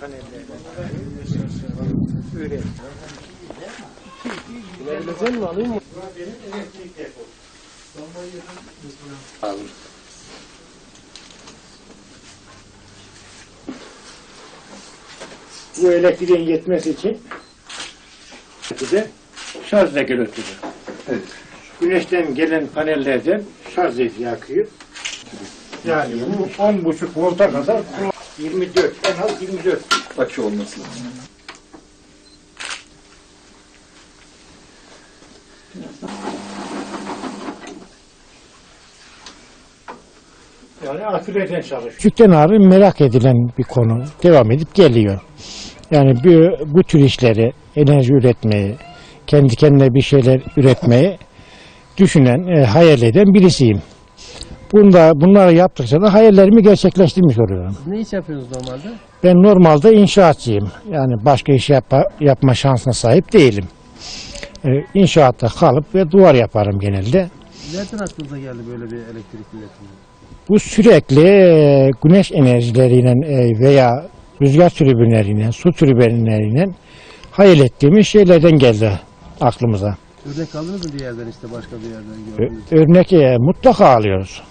panellerden üretiyor. Bilebilecek mi alayım mı? Bu elektriğin yetmesi için de şarj regülatörü. Evet. Güneşten gelen panellerden şarj yakıyor. Yani bu 10.5 volta kadar 24, en az 24 Açı olması lazım. Yani akülerden çalışıyor. Küçükten ağrı merak edilen bir konu. Devam edip geliyor. Yani bu, bu tür işleri, enerji üretmeyi, kendi kendine bir şeyler üretmeyi düşünen, e, hayal eden birisiyim. Bunda, bunları yaptıkça da hayallerimi gerçekleştirmiş oluyorum. Ne iş yapıyorsunuz normalde? Ben normalde inşaatçıyım. Yani başka iş yapma, yapma şansına sahip değilim. Ee, inşaatta kalıp ve duvar yaparım genelde. Nereden aklınıza geldi böyle bir elektrik üretimi? Bu sürekli e, güneş enerjileriyle e, veya rüzgar türbinleriyle, su türbinleriyle hayal ettiğimiz şeylerden geldi aklımıza. Örnek aldınız mı bir yerden işte başka bir yerden Ö- gördünüz? Örnek e, mutlaka alıyoruz.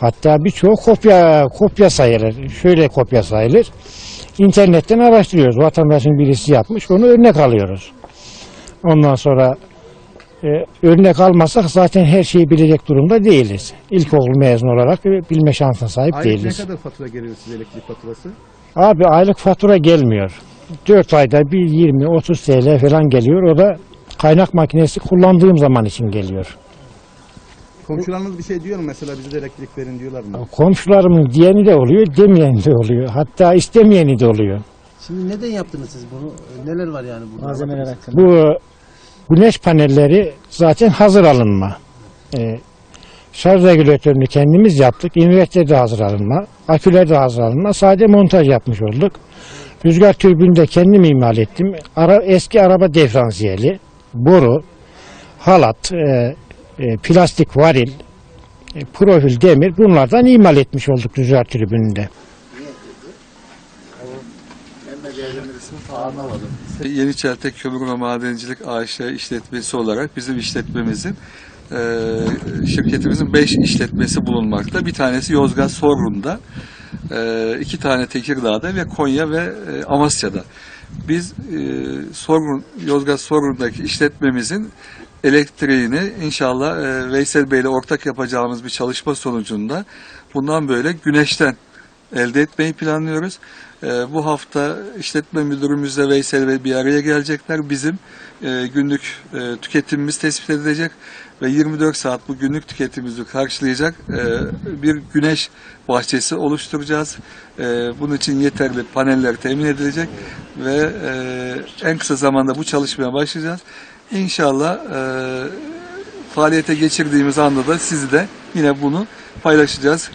Hatta birçoğu kopya kopya sayılır. Şöyle kopya sayılır. İnternetten araştırıyoruz. Vatandaşın birisi yapmış. Onu örnek alıyoruz. Ondan sonra e, örnek almasak zaten her şeyi bilecek durumda değiliz. İlkokul mezunu olarak bilme şansına sahip Aylık ne değiliz. kadar fatura geliyor size elektrik faturası? Abi aylık fatura gelmiyor. 4 ayda bir 20-30 TL falan geliyor. O da kaynak makinesi kullandığım zaman için geliyor. Komşularınız bir şey diyor mu mesela bize de elektrik verin diyorlar mı? Komşularımın diyeni de oluyor, demeyeni de oluyor. Hatta istemeyeni de oluyor. Şimdi neden yaptınız siz bunu? Neler var yani burada? Malzemeler hakkında. Bu güneş panelleri zaten hazır alınma. Ee, şarj regülatörünü kendimiz yaptık. İnverter de hazır alınma. Aküler de hazır alınma. Sadece montaj yapmış olduk. Rüzgar türbünü de kendim imal ettim. Ara, eski araba diferansiyeli, boru, halat, e, e, plastik varil, e, profil demir bunlardan imal etmiş olduk rüzgar türbününde. Yeniçeltek Kömür ve Madencilik AŞ işletmesi olarak bizim işletmemizin e, şirketimizin 5 işletmesi bulunmakta. Bir tanesi Yozgat Sorgun'da, e, iki tane Tekirdağ'da ve Konya ve Amasya'da. Biz e, Sorgun, Yozgat Sorgun'daki işletmemizin elektriğini inşallah e, Veysel Bey ile ortak yapacağımız bir çalışma sonucunda bundan böyle güneşten elde etmeyi planlıyoruz. Ee, bu hafta işletme müdürümüzle Veysel Bey bir araya gelecekler. Bizim e, günlük e, tüketimimiz tespit edilecek ve 24 saat bu günlük tüketimimizi karşılayacak e, bir güneş bahçesi oluşturacağız. E, bunun için yeterli paneller temin edilecek ve e, en kısa zamanda bu çalışmaya başlayacağız. İnşallah e, faaliyete geçirdiğimiz anda da sizi de yine bunu paylaşacağız.